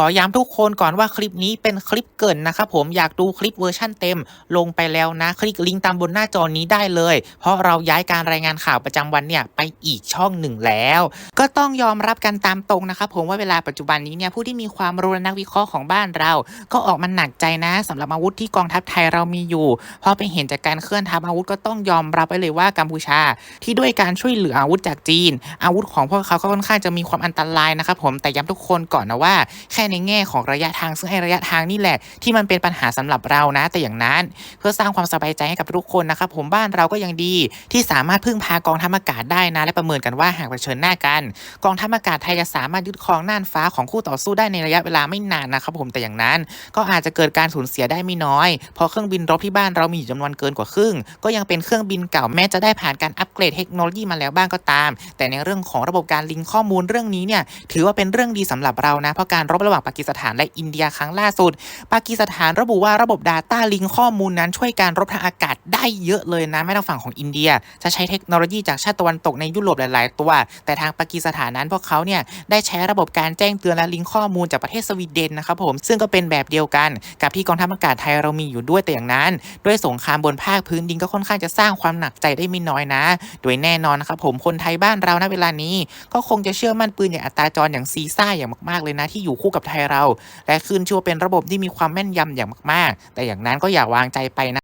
ขอย้ำทุกคนก่อนว่าคลิปนี้เป็นคลิปเกินนะครับผมอยากดูคลิปเวอร์ชั่นเต็ม ลงไปแล้วนะ คลิกลิงก์ตามบนหน้าจอนี้ได้เลย เพราะเราย้ายการรายงานข่าวประจำวันเนี่ยไปอีกช่องหนึ่งแล้ว ก็ต้องยอมรับกันตามตรงนะครับผมว่าเวลาปัจจุบันนี้เนี่ยผู้ที่มีความรู้และนักวิเคราะห์ของบ้านเรา ก็ออกมาหนักใจนะสำหรับอาวุธที่กองทัพไทยเรามีอยู่เพราะไปเห็นจากการเคลื่อนทัพอาวุธก็ต้องยอมรับไว้เลยว่ากัมพูชา ที่ด้วยการช่วยเหลืออาวุธจากจีน อาวุธของพวกเขาก็ค่อนข้างจะมีความอันตรายนะครับผมแต่ย้ำทุกคนก่อนนะว่าแค่ในแง่ของระยะทาง ซึ่งให้ระยะทางนี่แหละที่มันเป็นปัญหาสำหรับเรานะ แต่อย่างนั้น เพื่อสร้างความสบายใจให้กับทุกคนนะครับผมบ้านเราก็ยังดีที่สามารถพึ่งพากองทัพอากาศได้นะ และประเมินกันว่าหากเผชิญหน้ากัน กองทัพอากาศไทยจะสามารถยึดครองน่านฟ้าของคู่ต่อสู้ได้ในระยะเวลาไม่นานนะครับผมแต่อย่างนั้น ก็อาจจะเกิดการสูญเสียได้ไม่น้อย เพราะเครื่องบินรบที่บ้านเรามีอยู่จำนวนเกินกว่าครึ่ง ก็ยังเป็นเครื่องบินเก่าแม้จะได้ผ่านการอัปเกรดเทคโนโลยีมาแล้วบ้างก็ตาม แต่ในเรื่องของระบบการลิงก์ข้อมูลเรื่องนี้เนี่ยถือว่าเป็นเรื่องดีสำหรับเรานะเพราะการรบระหว่างปากีสถานและอินเดียครั้งล่าสุด ปากีสถานระบุว่าระบบ Data ลิงข้อมูลนั้นช่วยการรบทางอากาศได้เยอะเลยนะไม่ต้องฝั่งของอินเดีย จะใช้เทคโนโลยีจากชาติตะวันตกในยุโรปหลาย ๆ ตัว แต่ทางปากีสถานนั้นพวกเขาเนี่ยได้ใช้ระบบการแจ้งเตือนและลิงก์ข้อมูลจากประเทศสวีเดนนะครับผมซึ่งก็เป็นแบบเดียวกันกับที่กองทัพอากาศไทยเรามีอยู่ด้วยแต่อย่างนั้น ด้วยสงครามบนภาคพื้นดินก็ค่อนข้างจะสร้างความหนักใจได้ไม่น้อยนะ โดยแน่นอนนะครับผมคนไทยบ้านเราณเวลานี้ ก็คงจะเชื่อมั่นปืนอย่างอัตราจรอย่างซีซ่าอย่างมาก ๆ เลยนะที่อยู่คู่กับไทยเรา และขึ้นชื่อว่าเป็นระบบที่มีความแม่นยำอย่างมาก ๆ แต่อย่างนั้นก็อย่าวางใจไปนะ